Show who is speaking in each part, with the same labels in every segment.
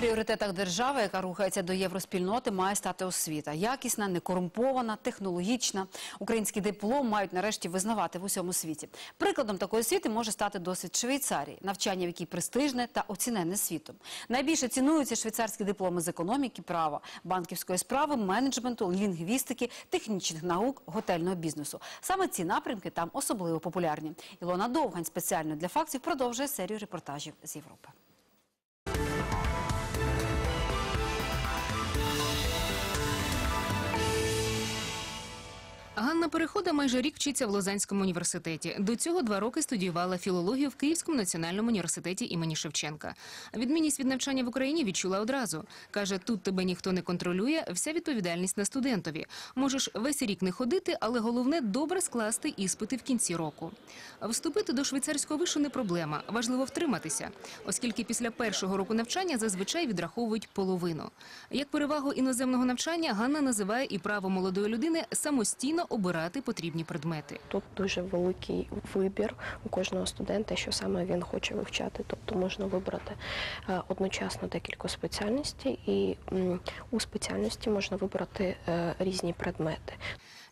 Speaker 1: пріоритетах держави, яка рухається до євроспільноти, має стати освіта. Якісна, некорумпована, технологічна. Український диплом мають нарешті визнавати в усьому світі. Прикладом такої освіти може стати досвід Швейцарії, навчання в якій престижне та оцінене світом. Найбільше цінуються швейцарські дипломи з економіки, права, банківської справи, менеджменту, лінгвістики, технічних наук, готельного бізнесу. Саме ці напрямки там особливо популярні. Ілона Довгань спеціально для фактів продовжує серію репортажів з Європи.
Speaker 2: Ганна Перехода майже рік вчиться в Лозанському університеті. До цього два роки студіювала філологію в Київському національному університеті імені Шевченка. Відмінність від навчання в Україні відчула одразу. Каже, тут тебе ніхто не контролює, вся відповідальність на студентові. Можеш весь рік не ходити, але головне добре скласти іспити в кінці року. Вступити до швейцарського вишу не проблема. Важливо втриматися, оскільки після першого року навчання зазвичай відраховують половину. Як перевагу іноземного навчання Ганна називає і право молодої людини самостійно обирати потрібні предмети.
Speaker 3: Тут дуже великий вибір у кожного студента, що саме він хоче вивчати. Тобто можна вибрати е, одночасно декілька спеціальностей, і у спеціальності можна вибрати е, різні предмети.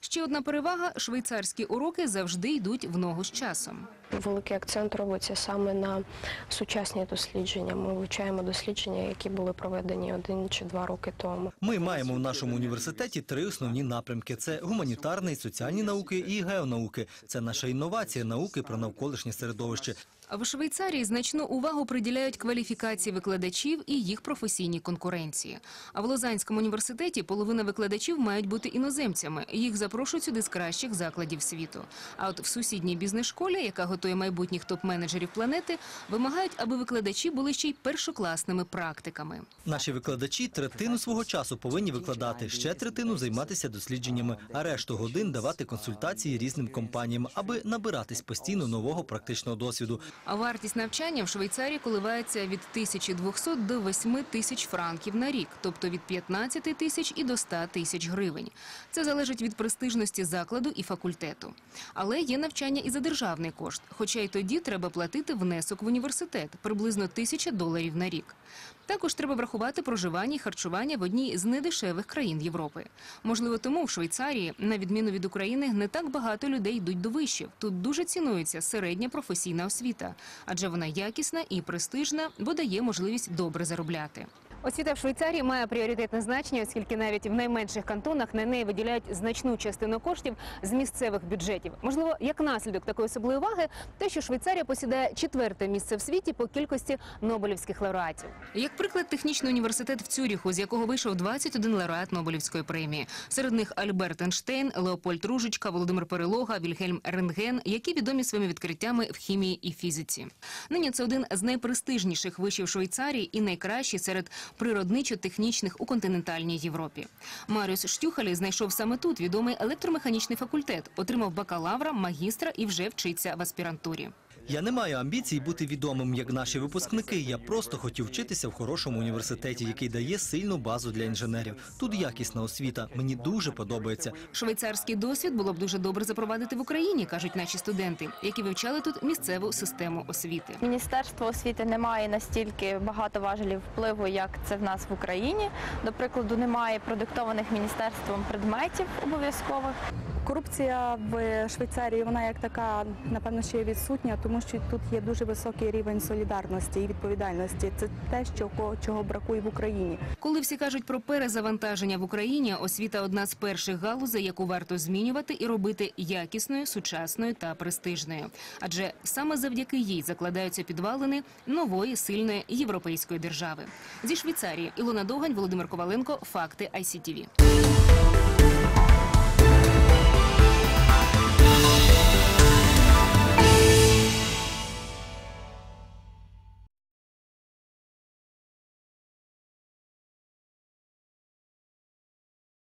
Speaker 2: Ще одна перевага швейцарські уроки завжди йдуть в ногу з часом.
Speaker 3: Великий акцент робиться саме на сучасні дослідження. Ми вивчаємо дослідження, які були проведені один чи два роки тому.
Speaker 4: Ми маємо в нашому університеті три основні напрямки: це гуманітарний, соціальні науки і геонауки. Це наша інновація науки про навколишнє середовище.
Speaker 2: А в Швейцарії значну увагу приділяють кваліфікації викладачів і їх професійній конкуренції. А в Лозанському університеті половина викладачів мають бути іноземцями. Їх запрошують сюди з кращих закладів світу. А от в сусідній бізнес-школі, яка готує майбутніх топ-менеджерів планети, вимагають, аби викладачі були ще й першокласними практиками.
Speaker 4: Наші викладачі третину свого часу повинні викладати, ще третину займатися дослідженнями, а решту годин давати консультації різним компаніям, аби набиратись постійно нового практичного досвіду.
Speaker 2: А вартість навчання в Швейцарії коливається від 1200 до 8 тисяч франків на рік, тобто від 15 тисяч і до 100 тисяч гривень. Це залежить від престижності закладу і факультету. Але є навчання і за державний кошт, хоча й тоді треба платити внесок в університет – приблизно 1000 доларів на рік. Також треба врахувати проживання і харчування в одній з недешевих країн Європи. Можливо, тому в Швейцарії, на відміну від України, не так багато людей йдуть до вишів. Тут дуже цінується середня професійна освіта, адже вона якісна і престижна, бо дає можливість добре заробляти. Освіта в Швейцарії має пріоритетне значення, оскільки навіть в найменших кантонах на неї виділяють значну частину коштів з місцевих бюджетів. Можливо, як наслідок такої особливої уваги, те, що Швейцарія посідає четверте місце в світі по кількості нобелівських лауреатів. Як приклад, технічний університет в Цюріху, з якого вийшов 21 лауреат Нобелівської премії. Серед них Альберт Ейнштейн, Леопольд Ружичка, Володимир Перелога, Вільгельм Рентген, які відомі своїми відкриттями в хімії і фізиці. Нині це один з найпрестижніших вишів Швейцарії і найкращий серед природничо-технічних у континентальній Європі. Маріус Штюхалі знайшов саме тут відомий електромеханічний факультет, отримав бакалавра, магістра і вже вчиться в аспірантурі.
Speaker 4: Я не маю амбіцій бути відомим, як наші випускники. Я просто хотів вчитися в хорошому університеті, який дає сильну базу для інженерів. Тут якісна освіта. Мені дуже подобається.
Speaker 2: Швейцарський досвід було б дуже добре запровадити в Україні, кажуть наші студенти, які вивчали тут місцеву систему освіти.
Speaker 5: Міністерство освіти не має настільки багато важелів впливу, як це в нас в Україні. До прикладу, немає продиктованих міністерством предметів обов'язкових.
Speaker 6: Корупція в Швейцарії вона як така, напевно, ще є відсутня, тому що тут є дуже високий рівень солідарності і відповідальності. Це те, чого, чого бракує в Україні.
Speaker 2: Коли всі кажуть про перезавантаження в Україні, освіта одна з перших галузей, яку варто змінювати і робити якісною, сучасною та престижною. Адже саме завдяки їй закладаються підвалини нової сильної європейської держави. Зі Швейцарії Ілона Довгань, Володимир Коваленко, факти ICTV.